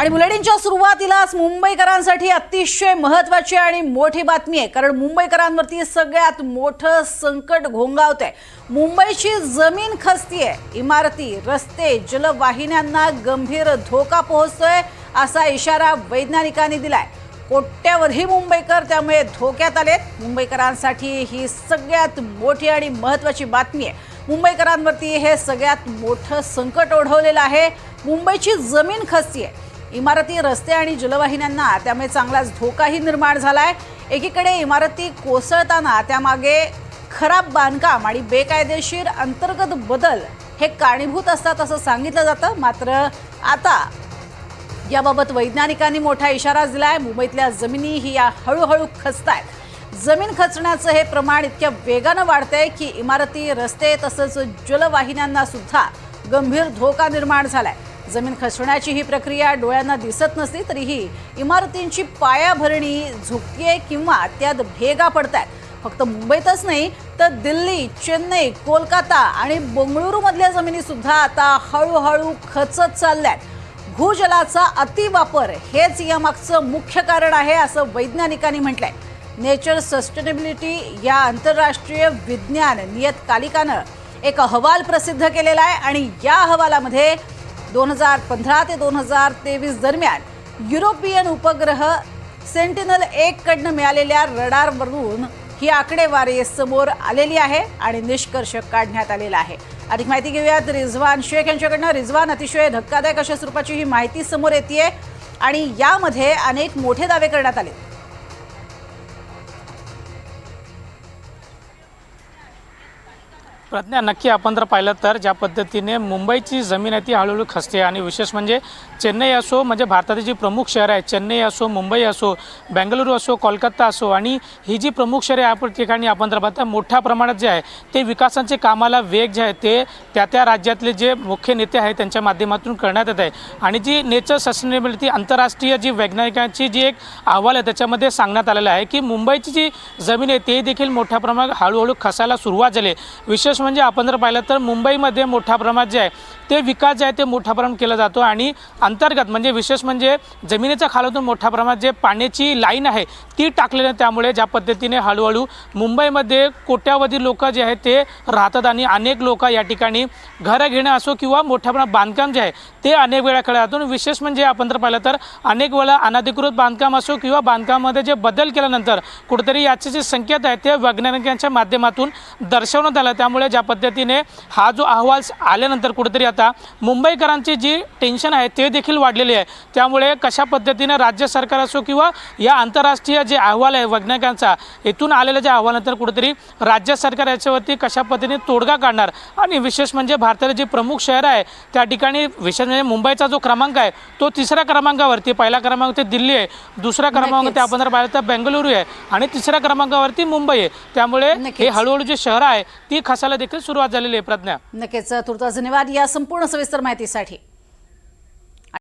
आणि बुलेटिनच्या सुरुवातीलाच मुंबईकरांसाठी अतिशय महत्वाची आणि मोठी बातमी आहे. कारण मुंबईकरांवरती सगळ्यात मोठं संकट घोंगावत आहे मुंबईची जमीन खसतीये इमारती रस्ते जलवाहिन्यांना गंभीर धोका पोहोचतोय असा इशारा वैज्ञानिकांनी दिलाय. कोट्यावधी मुंबईकर त्यामुळे धोक्यात आलेत. मुंबईकरांसाठी ही सगळ्यात मोठी आणि महत्वाची बातमी आहे. मुंबईकरांवरती हे सगळ्यात मोठं संकट ओढवलेलं आहे. मुंबईची जमीन खसतीये इमारती रस्ते आणि जलवाहिन्यांना त्यामुळे चांगलाच धोकाही निर्माण झाला आहे एकीकडे इमारती कोसळताना त्यामागे खराब बांधकाम आणि बेकायदेशीर अंतर्गत बदल हे कारणीभूत असतात असं सांगितलं जातं. मात्र आता याबाबत वैज्ञानिकांनी मोठा इशारा दिला आहे मुंबईतल्या जमिनी ही या हळूहळू खचतायत. जमीन खचण्याचं हे प्रमाण इतक्या वेगानं वाढतंय की इमारती रस्ते तसंच जलवाहिन्यांना सुद्धा गंभीर धोका निर्माण झालाय. जमीन खचण्याची ही प्रक्रिया डोळ्यांना दिसत नसली तरीही इमारतींची पायाभरणी झुकते किंवा त्यात भेगा पडतात फक्त मुंबईतच नाही तर दिल्ली चेन्नई कोलकाता आणि बंगळुरूमधल्या जमिनीसुद्धा आता हळूहळू खचत चालल्यात. भूजलाचा अतिवापर हेच यामागचं मुख्य कारण आहे असं वैज्ञानिकांनी म्हटलंय. नेचर सस्टेनेबिलिटी या आंतरराष्ट्रीय विज्ञान नियतकालिकानं एक अहवाल प्रसिद्ध केलेला आहे आणि या अहवालामध्ये दोन हजार पंधरा ते दोन हजार तेवीस दरम्यान युरोपियन उपग्रह सेंटिनल एककडनं मिळालेल्या रडारवरून ही आकडेवारी समोर आलेली आहे आणि निष्कर्ष काढण्यात आलेला आहे. अधिक माहिती घेऊयात. रिझवान शेख यांच्याकडनं. रिझवान अतिशय धक्कादायक अशा स्वरूपाची ही माहिती समोर येते आणि यामध्ये अनेक मोठे दावे करण्यात आले प्रज्ञा नक्की आपण जर पाहिलं तर ज्या पद्धतीने मुंबईची जमीन आहे ती हळूहळू खसते आणि विशेष म्हणजे चेन्नई असो म्हणजे भारतातील जी प्रमुख शहर आहे चेन्नई असो मुंबई असो बेंगलुरू असो कोलकाता असो आणि ही जी प्रमुख शहरे या ठिकाणी आपण जर पाहता मोठ्या प्रमाणात जे आहे ते विकासांचे कामाला वेग जे आहे ते त्या त्या राज्यातले जे मुख्य नेते आहेत त्यांच्या माध्यमातून करण्यात येत आहे. आणि जी नेचर सस्टेनेबिलिटी आंतरराष्ट्रीय जी वैज्ञानिकांची जी एक अहवाल आहे त्याच्यामध्ये सांगण्यात आलेलं आहे की मुंबईची जी जमीन आहे ते देखील मोठ्या प्रमाणात हळूहळू खसायला सुरुवात झाली विशेष विशेष म्हणजे आपण जर पाहिलं तर मुंबईमध्ये मोठ्या प्रमाणात जे आहे ते विकास जे आहे ते मोठ्या प्रमाणात केला जातो आणि अंतर्गत म्हणजे विशेष म्हणजे जमिनीच्या खालातून मोठ्या प्रमाणात जे पाण्याची लाईन आहे ती टाकलेली त्यामुळे ज्या पद्धतीने हळूहळू मुंबईमध्ये कोट्यावधी लोक जे आहेत ते राहतात आणि अनेक लोक या ठिकाणी घरं घेणं असो किंवा मोठ्या प्रमाणात बांधकाम जे आहे ते अनेक वेळा केलं जातो विशेष म्हणजे आपण जर पाहिलं तर अनेक वेळा अनधिकृत बांधकाम असो किंवा बांधकामामध्ये जे बदल केल्यानंतर कुठेतरी याचे जे संकेत आहेत ते वैज्ञानिकांच्या माध्यमातून दर्शवण्यात आलं. त्यामुळे ज्या पद्धतीने हा जो अहवाल आल्यानंतर कुठेतरी आता मुंबईकरांची जी टेन्शन आहे ते देखील वाढलेली आहे. त्यामुळे कशा पद्धतीने राज्य सरकार असो किंवा या आंतरराष्ट्रीय जे अहवाल आहे वैज्ञानिकांचा इथून आलेल्या ज्या अहवालानंतर कुठेतरी राज्य सरकार याच्यावरती कशा पद्धतीने तोडगा काढणार? आणि विशेष म्हणजे भारतातील जे प्रमुख शहर आहे त्या ठिकाणी विशेष म्हणजे मुंबईचा जो क्रमांक आहे तो तिसऱ्या क्रमांकावरती पहिला क्रमांक ते दिल्ली आहे दुसऱ्या क्रमांक ते आपण जर पाहिलं तर बेंगलुरू आहे आणि तिसऱ्या क्रमांकावरती मुंबई आहे. त्यामुळे. हे हळूहळू जे शहर आहे ती खसायला देखील सुरुवात झालेली आहे प्रज्ञा. नक्कीच तुर्तास धन्यवाद या संपूर्ण सविस्तर माहितीसाठी.